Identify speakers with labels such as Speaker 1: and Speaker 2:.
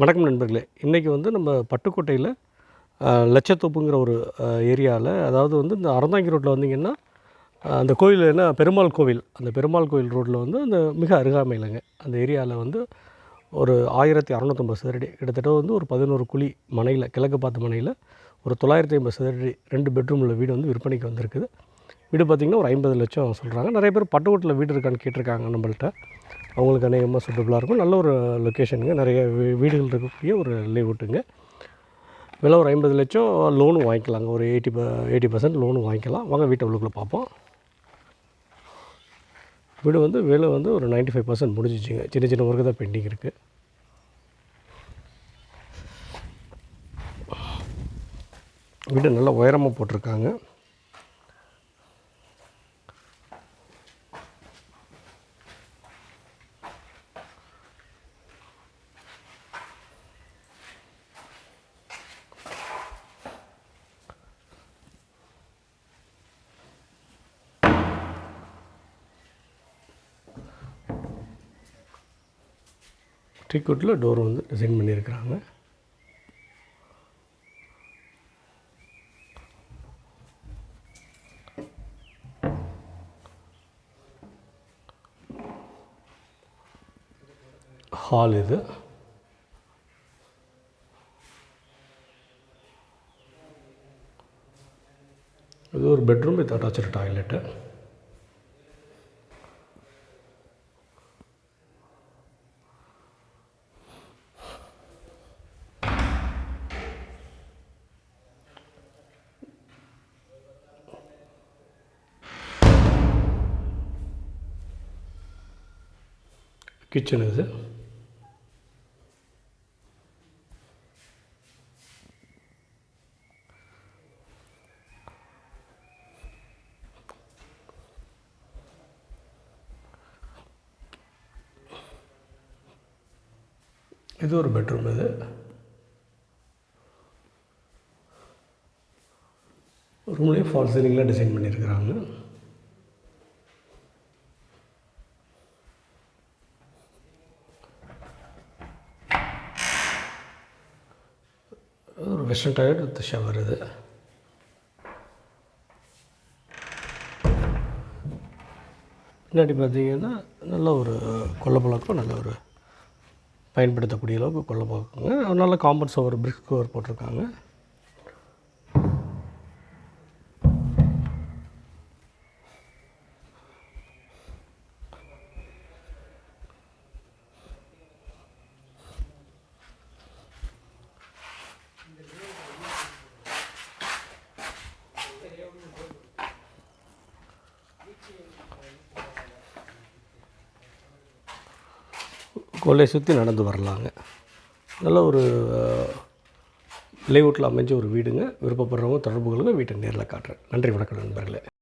Speaker 1: வணக்கம் நண்பர்களே. இன்றைக்கி வந்து நம்ம பட்டுக்கோட்டையில் லட்சத்தோப்புங்கிற ஒரு ஏரியாவில் அதாவது வந்து இந்த அறந்தாங்கி ரோட்டில் வந்தீங்கன்னா அந்த கோயில் என்ன பெருமாள் கோவில். அந்த பெருமாள் கோவில் ரோட்டில் வந்து அந்த மிக அருகாமையிலங்க அந்த ஏரியாவில் வந்து ஒரு ஆயிரத்தி அறநூற்றம்பது சதுரடி. கிட்டத்தட்ட வந்து ஒரு பதினோரு குழி மனையில் கிழக்கு பார்த்த மனையில் ஒரு தொள்ளாயிரத்தி ஐம்பது சதுரடி ரெண்டு பெட்ரூம் உள்ள வீடு வந்து விற்பனைக்கு வந்திருக்குது. வீடு பார்த்திங்கன்னா ஒரு ஐம்பது லட்சம் சொல்கிறாங்க நிறைய பேர் பட்டுக்கோட்டில் வீடு இருக்கான்னு கேட்டிருக்காங்க நம்மள்ட்ட. அவங்களுக்கு அநேகமாக சூட்டபுளாக இருக்கும். நல்ல ஒரு லொக்கேஷனுங்க நிறைய வீ- வீடுகள் இருக்கக்கூடிய ஒரு லேவுட்டுங்க விலை ஒரு ஐம்பது லட்சம் லோனும் வாங்கிக்கலாங்க. ஒரு எயிட்டி ப எயிட்டி பர்சன்ட் லோனும் வாங்கிக்கலாம். வாங்க வீட்டை உள்ளுக்குள்ளே பார்ப்போம். வீடு வந்து வேலை வந்து ஒரு 95% ஃபைவ் பர்சன்ட் முடிஞ்சிச்சுங்க. சின்ன சின்ன ஒர்க்கு தான் பெண்டிங் இருக்குது வீடு நல்லா உயரமாக போட்டிருக்காங்க. டீக்குட்டில் டோர் வந்து டிசைன் பண்ணியிருக்கிறாங்க. ஹால் இது. இது ஒரு bedroom with attach toilet. Kitchen இது. இது ஒரு பெட்ரூம் இது. ரூம்லேயே ஃபால் சீலிங்லாம் டிசைன் பண்ணியிருக்கிறாங்க. ஒரு வெஸ்டர்ன் டாய்லெட் வித் ஷவர் இது பின்னாடி பார்த்தீங்கன்னா நல்ல ஒரு கொல்லப்பழக்கம் நல்ல ஒரு பயன்படுத்தக்கூடிய அளவுக்கு கொல்லப்பழக்கங்க நல்ல காம்பன்ஸ் ஒரு பிரிக் கவர் போட்டிருக்காங்க. கொல்லை சுற்றி நடந்து வரலாங்க. நல்ல ஒரு லேஅவுட்டில் அமைஞ்ச ஒரு வீடுங்க. விருப்பப்படுறவங்க தொடர்புகளுங்க வீட்டை நேரில் காட்டுறேன். நன்றி வணக்கம் நண்பர்களே.